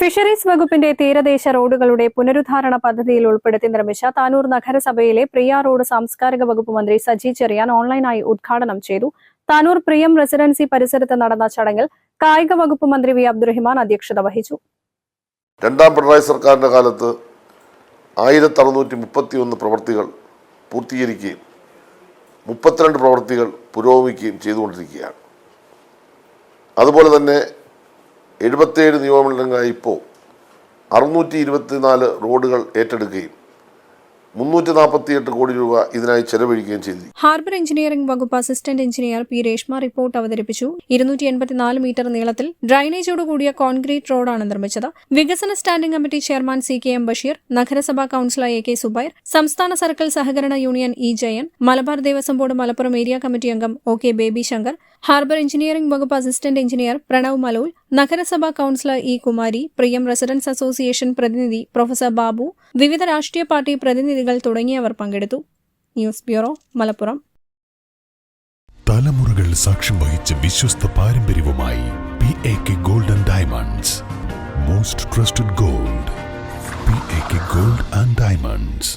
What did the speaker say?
Fisheries വകുപ്പിന്റെ തീരദേശ റോഡുകളുടെ പുനരുദ്ധാരണ പദ്ധതിയിൽ ഉൾപ്പെടുത്തി നിർമ്മിച്ച താനൂർ നഗരസഭയിലെ പ്രിയ റോഡ് സാംസ്കാരിക വകുപ്പ് മന്ത്രി സജി ചെറിയാൻ ഓൺലൈനായി ഉദ്ഘാടനം ചെയ്തു. താനൂർ പ്രിയം റെസിഡൻസി പരിസരത്ത് നടന്ന ചടങ്ങിൽ കായിക വകുപ്പ് മന്ത്രി വി അബ്ദുറഹിമാൻ അധ്യക്ഷത വഹിച്ചു. രണ്ടാം പിണറായി സർക്കാരിന്റെ കാലത്ത് ആയിരത്തി അറുന്നൂറ്റി മുപ്പത്തി ഒന്ന് പ്രവൃത്തികൾ പൂർത്തീകരിക്കുകയും മുപ്പത്തിരണ്ട് പ്രവൃത്തികൾ പുരോഗമിക്കുകയും ചെയ്തുകൊണ്ടിരിക്കുകയാണ്. അതുപോലെ തന്നെ എഴുപത്തേഴ് നിയമമണ്ഡലങ്ങളായി ഇപ്പോൾ അറുന്നൂറ്റി ഇരുപത്തിനാല് റോഡുകൾ ഏറ്റെടുക്കുകയും മുന്നൂറ്റി നാൽപ്പത്തിയെട്ട് കോടി രൂപ ഇതിനായി ചെലവഴിക്കുകയും ചെയ്തു. ഹാർബർ എഞ്ചിനീയറിംഗ് വകുപ്പ് assistant engineer P Reshma report അവതരിപ്പിച്ചു. ഇരുന്നൂറ്റി എൺപത്തിനാല് മീറ്റർ നീളത്തിൽ ഡ്രൈനേജോട് കൂടിയ കോൺക്രീറ്റ് റോഡാണ് നിർമ്മിച്ചത്. വികസന standing committee chairman C K M Basheer നഗരസഭാ കൌൺസിലർ എ കെ സുബൈർ സംസ്ഥാന സർക്കിൾ സഹകരണ union E Jayan Malabar Devaswom board Malappuram area committee അംഗം O K Baby Shankar harbour engineering വകുപ്പ് അസിസ്റ്റന്റ് എഞ്ചിനീയർ പ്രണവ് മലൂൽ നഗരസഭാ councillor E Kumari Priyam residence association പ്രതിനിധി professor Babu വിവിധ രാഷ്ട്രീയ പാർട്ടി പ്രതിനിധികൾ തുടങ്ങിയവർ പങ്കെടുത്തു. News bureau Malappuram. തലമുറകൾ സാക്ഷ്യം വഹിച്ച വിശ്വസ്ത പാരമ്പര്യവുമായി P A K golden diamonds. Most trusted gold P A K gold and diamonds.